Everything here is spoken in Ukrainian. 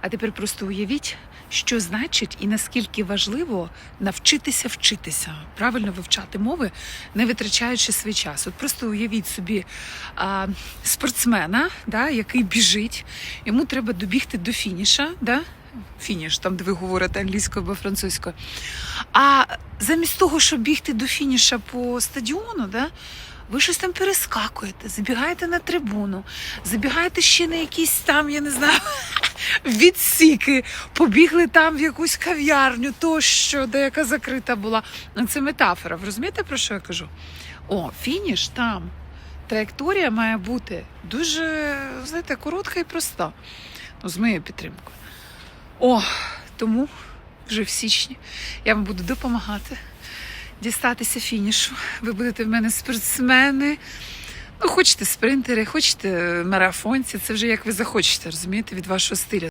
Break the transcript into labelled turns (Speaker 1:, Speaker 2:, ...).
Speaker 1: А тепер просто уявіть, що значить і наскільки важливо навчитися вчитися, правильно вивчати мови, не витрачаючи свій час. От просто уявіть собі а, спортсмена, да, який біжить, йому треба добігти до фініша. Да? Фініш, там, де ви говорите англійською або французькою. А замість того, щоб бігти до фініша по стадіону, да, ви щось там перескакуєте, забігаєте на трибуну, забігаєте ще на якісь там, я не знаю, відсіки, побігли там в якусь кав'ярню, тощо, де яка закрита була. Це метафора. Ви розумієте, про що я кажу? О, фініш там. Траєкторія має бути дуже, знаєте, коротка і проста. Ну, з моєю підтримкою. О, тому вже в січні я вам буду допомагати дістатися фінішу. Ви будете в мене спортсмени. Ну, хочете спринтери, хочете марафонці, це вже як ви захочете, розумієте, від вашого стилю.